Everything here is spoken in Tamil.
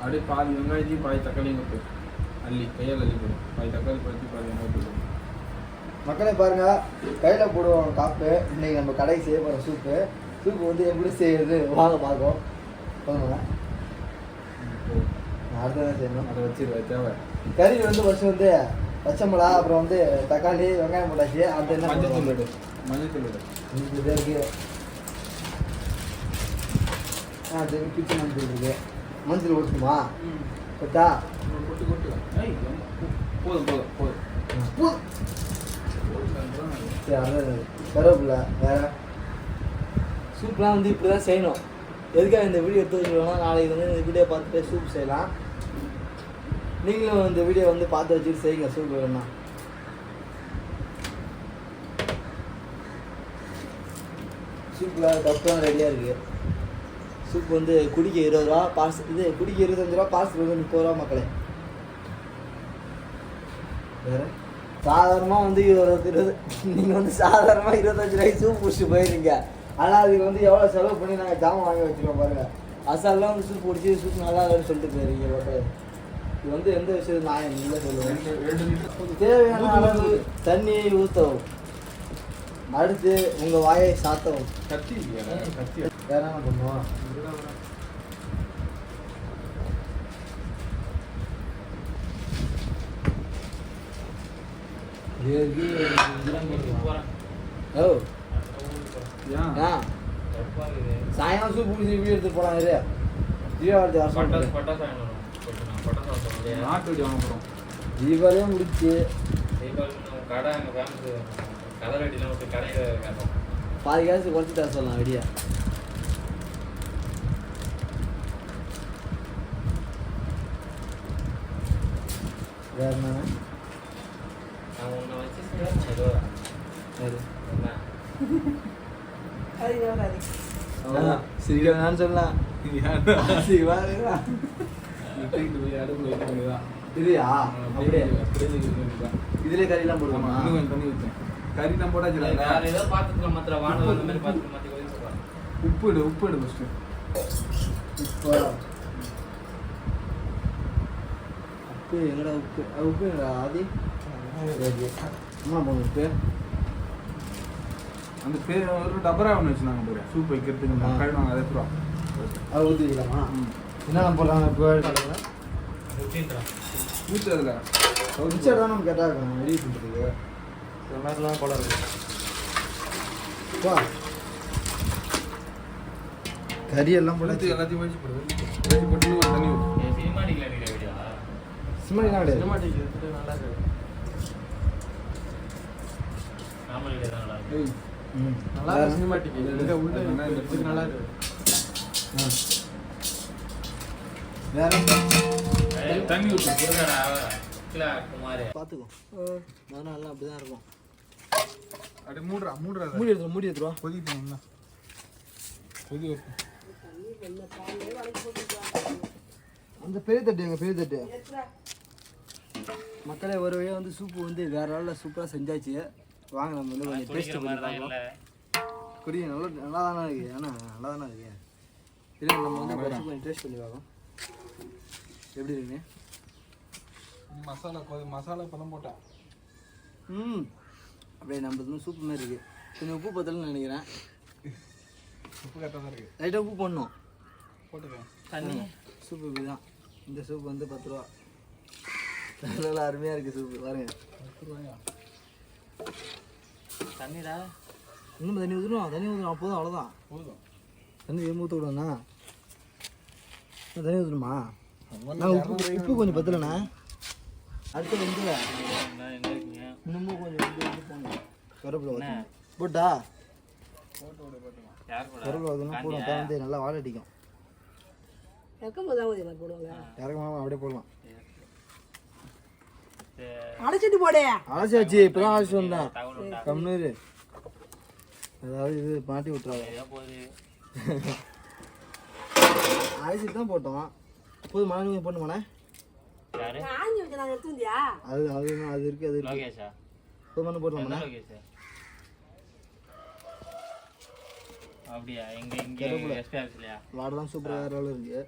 அப்படியே பாதி வெங்காயத்தையும் பாதி தக்காளியும் கொட்டு அள்ளி கையால் அள்ளி போடும் பாதி தக்காளி பற்றி பாதி வெங்காயம் போடும் மக்களே பாருங்க கையில் போடுவோம் காப்பு இன்னைக்கு நம்ம கடைக்கு செய்ய போகிற சூப்பு சூப்பு வந்து எப்படி செய்யறது வாங்க பார்க்கும் சொல்லுங்க நான் அடுத்ததான் செய்யணும் அதை வச்சிருவேன் தேவை கறி வந்து ஃபர்ஸ்ட் வந்து பச்சை மிளகா அப்புறம் வந்து தக்காளி வெங்காயம் போட்டாச்சு அடுத்து என்ன மஞ்சள் தூள் மஞ்சள் தூள் இது இருக்கு ஆ பிச்சு மஞ்சள் இருக்கு மஞ்சள் கொடுக்குமா கொட்டா? கொட்டு போதும் போதும் போதும் சரி அதான் வேற? சூப்லாம் வந்து இப்படி தான் செய்யணும். எதுக்காக இந்த வீடியோ எடுத்து வச்சுருக்கோம்னா நாளைக்கு வந்து இந்த வீடியோ பார்த்துட்டு சூப் செய்யலாம். நீங்களும் இந்த வீடியோ வந்து பார்த்து வச்சுட்டு செய்யுங்க சூப் வேணும்னா. சூப்பில் கப்பெல்லாம் ரெடியாக இருக்குது சூப் வந்து குடிக்க இருபது ரூபா பார்சல் இது குடிக்க இருபத்தஞ்சு ரூபா பார்சல் வந்து முப்பது ரூபா மக்களே. வேற? சாதாரணமாக வந்து இருபது இருபது நீங்கள் வந்து சாதாரணமாக இருபத்தஞ்சு ரூபாய்க்கு சூப் குடிச்சிட்டு போயிருங்க ஆனால் அதுக்கு வந்து எவ்வளோ செலவு பண்ணி நாங்கள் ஜாமான் வாங்கி வச்சுருக்கோம் பாருங்க. அசால்லாம் வந்து சூப் குடிச்சு சூப் நல்லா இல்லைன்னு சொல்லிட்டு போயிருங்க மக்களே. இது வந்து எந்த விஷயம் நான் இல்லை சொல்லுவேன் தேவையான அளவு. தண்ணியை ஊற்றவும் அடுத்து உங்கள் வாயை சாத்தவும். கத்தி கத்தி வேற என்ன பண்ணுவோம் சாயங்காலம் சூப் குடிச்சு வீடியோ எடுத்து போலாம் இரு தீபாவளி தீபாவளியே முடிச்சு பாதி காசு குறைச்சி தர சொல்லலாம் வெடியா வேற என்ன சிரிக்க வேணாம்னு சொல்லலாம் சிவா தூக்கிட்டு போய் அடுப்புல வைக்க வேண்டியதுதான். இதுயா அப்படியே அப்படியே வைக்க வேண்டியதுதான். இதுல கறிலாம் ஆமா, போடுவோமா இன்னும் கொஞ்சம் தண்ணி ஊத்து. கறிலாம் போட்டாச்சுல உப்பு இடு உப்பு இடு ஃபஸ்ட்டு இப்போ உப்பு எங்கடா உப்பு? உப்பு ஆதி? அம்மா போன உப்பு அந்த பேர் ஒரு டபரா ஒன்று வச்சுருந்தாங்க பாரு. சூப் வைக்கிறதுக்கு. கழுவாங்க அதை அப்புறம் அது ஊற்றிக்கலாமா. என்னென்ன போடுறாங்க? அதில். மிச்சர் தான் நம்ம கரெக்டாக இருக்கும். ரெடி பண்ணுறதுக்கு வா. கறி எல்லாம் போட்டு எல்லாத்தையும் வச்சு போடு வச்சு போட்டு தண்ணி சிமெண்ட்லாம் கிடையாது. ஏய் ம். நல்லா இருக்கு சினிமாட்டிக் இந்த உள்ள இந்த நல்லா இருக்கு. ஆ. வேற? தண்ணி ஊத்து பார்த்துக்கோ மறுநாள் எல்லாம் அப்படி தான் இருக்கும். அப்படியே மூடுறா மூடுறா. மூடி எடுத்துரும் மூடி எடுத்துருவா கொதிக்கணும்னா கொதி வைப்போம் அந்த பெரிய தட்டு எங்க பெரிய தட்டு? மக்களே ஒரு வழியாக வந்து சூப்பு வந்து வேற நாளில் சூப்பராக செஞ்சாச்சு. வாங்க நம்ம வந்து கொஞ்சம் டேஸ்ட் பண்ணி பார்க்கலாம். குடி நல்லா நல்லா தானே இருக்கு. ஏன்னா நல்லா தானே இருக்கு? இல்லை நம்ம வந்து கொஞ்சம் டேஸ்ட் பண்ணி பார்க்கலாம். எப்படி இருக்குன்னு மசாலா மசாலா பழம் போட்டேன் ம். அப்படியே நம்ம வந்து சூப்பு மாதிரி இருக்கு. கொஞ்சம் உப்பு பத்தலன்னு நினைக்கிறேன். உப்பு கரெக்டாக தான் இருக்கு. லைட்டாக உப்பு பண்ணணும் போட்டுக்கேன் சூப்பு இப்படி தான் இந்த சூப் வந்து பத்து ரூபா. நல்லா அருமையாக இருக்குது சூப்பு. பாருங்க. இன்னும் தண்ணி ஊற்றணும் தண்ணி ஊற்றணும் அப்போதும் அவ்வளோதான் போதும் தண்ணி எதுவும் ஊற்றக்கூடாதுண்ணா தண்ணி ஊற்றணுமா நான் உப்பு உப்பு கொஞ்சம் பத்தலண்ணா. அடுத்து வந்து இன்னமும் கொஞ்சம் வந்து போட்டா? கருவேப்பிலை ஊற்றணும் போடும் வந்து நல்லா வாழை அடிக்கும். தான் மாதிரி போடுவாங்க. இறக்கமாக அப்படியே போடலாம். அடைச்சிட்டு போடே. அலசியாச்சு இப்போ தான் அலசி வந்தேன் கம்னூர் அதாவது இது மாட்டி விட்டுறாங்க அரிசி தான் போட்டோம். போது மழை நீங்கள் வந்தியா? அது அது அது இருக்கு அது இருக்கு. போது மண்ணு போடலாமாண்ணே அப்படியா எங்க இங்க. எஸ்பி ஆஃபீஸ்லயா வாடெல்லாம் சூப்பராக வேறு இருக்கு.